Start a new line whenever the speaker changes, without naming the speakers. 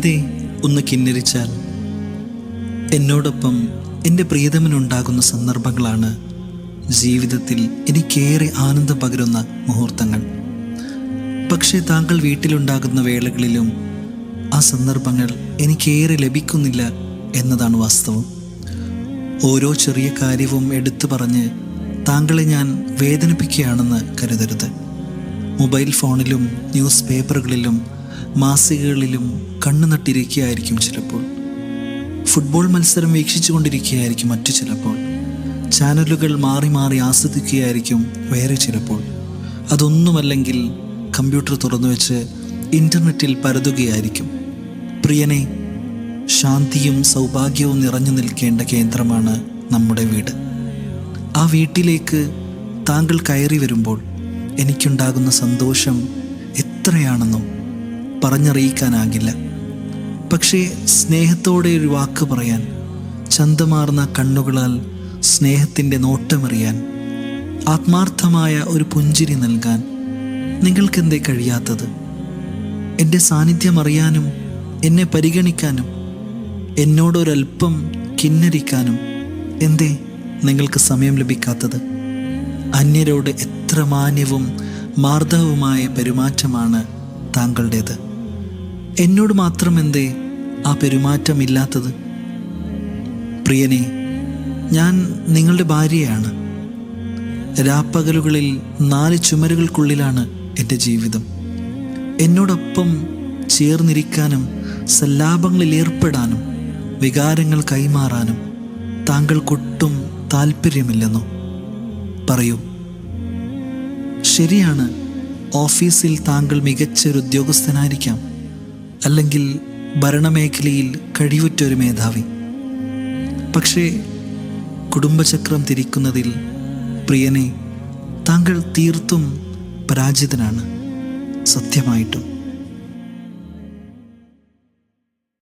എന്തേ ഒന്ന് കിന്നരിച്ചാൽ. എന്നോടൊപ്പം എന്റെ പ്രിയതമനുണ്ടാകുന്ന സന്ദർഭങ്ങളാണ് ജീവിതത്തിൽ എനിക്കേറെ ആനന്ദം പകരുന്ന മുഹൂർത്തങ്ങൾ. പക്ഷേ താങ്കൾ വീട്ടിലുണ്ടാകുന്ന വേളകളിലും ആ സന്ദർഭങ്ങൾ എനിക്കേറെ ലഭിക്കുന്നില്ല എന്നതാണ് വാസ്തവം. ഓരോ ചെറിയ കാര്യവും എടുത്തു പറഞ്ഞ് താങ്കളെ ഞാൻ വേദനിപ്പിക്കുകയാണെന്ന് കരുതരുത്. മൊബൈൽ ഫോണിലും ന്യൂസ് പേപ്പറുകളിലും മാസികകളിലും കണ്ണു നട്ടിരിക്കുകയായിരിക്കും ചിലപ്പോൾ. ഫുട്ബോൾ മത്സരം വീക്ഷിച്ചു കൊണ്ടിരിക്കുകയായിരിക്കും മറ്റു ചിലപ്പോൾ. ചാനലുകൾ മാറി മാറി ആസ്വദിക്കുകയായിരിക്കും വേറെ ചിലപ്പോൾ. അതൊന്നുമല്ലെങ്കിൽ കമ്പ്യൂട്ടർ തുറന്നു വെച്ച് ഇന്റർനെറ്റിൽ പരതുകയായിരിക്കും. പ്രിയനെ ശാന്തിയും സൗഭാഗ്യവും നിറഞ്ഞു നിൽക്കേണ്ട കേന്ദ്രമാണ് നമ്മുടെ വീട്. ആ വീട്ടിലേക്ക് താങ്കൾ കയറി വരുമ്പോൾ എനിക്കുണ്ടാകുന്ന സന്തോഷം എത്രയാണെന്നും. പറഞ്ഞറിയിക്കാനാകില്ല. പക്ഷേ സ്നേഹത്തോടെ ഒരു വാക്ക് പറയാൻ ചന്തമാർന്ന കണ്ണുകളാൽ സ്നേഹത്തിന്റെ നോട്ടമറിയാൻ ആത്മാർത്ഥമായ ഒരു പുഞ്ചിരി നൽകാൻ നിങ്ങൾക്കെന്തേ കഴിയാത്തത്? എന്റെ സാന്നിധ്യം അറിയാനും എന്നെ പരിഗണിക്കാനും എന്നോടൊരൽപ്പം കിന്നരിക്കാനും എന്തേ നിങ്ങൾക്ക് സമയം ലഭിക്കാത്തത്? അന്യരോട് എത്ര മാന്യവും മാർദ്ദവുമായ പെരുമാറ്റമാണ് താങ്കളുടേത്. എന്നോട് മാത്രം എന്തേ ആ പെരുമാറ്റമില്ലാത്തത്? പ്രിയനെ ഞാൻ നിങ്ങളുടെ ഭാര്യയാണ്. രാപ്പകലുകളിൽ നാല് ചുമരുകൾക്കുള്ളിലാണ് എന്റെ ജീവിതം. എന്നോടൊപ്പം ചേർന്നിരിക്കാനും സല്ലാപങ്ങളിൽ ഏർപ്പെടാനും വികാരങ്ങൾ കൈമാറാനും താങ്കൾക്കൊട്ടും താല്പര്യമില്ലെന്നോ പറയൂ. ശരിയാണ് ഓഫീസിൽ താങ്കൾ മികച്ചൊരു ഉദ്യോഗസ്ഥനായിരിക്കാം. അല്ലെങ്കിൽ ഭരണമേഖലയിൽ കഴിവുറ്റൊരു മേധാവി. പക്ഷേ കുടുംബചക്രം തിരിക്കുന്നതിൽ പ്രിയനെ താങ്കൾ തീർത്തും പരാജിതനാണ് സത്യമായിട്ടും.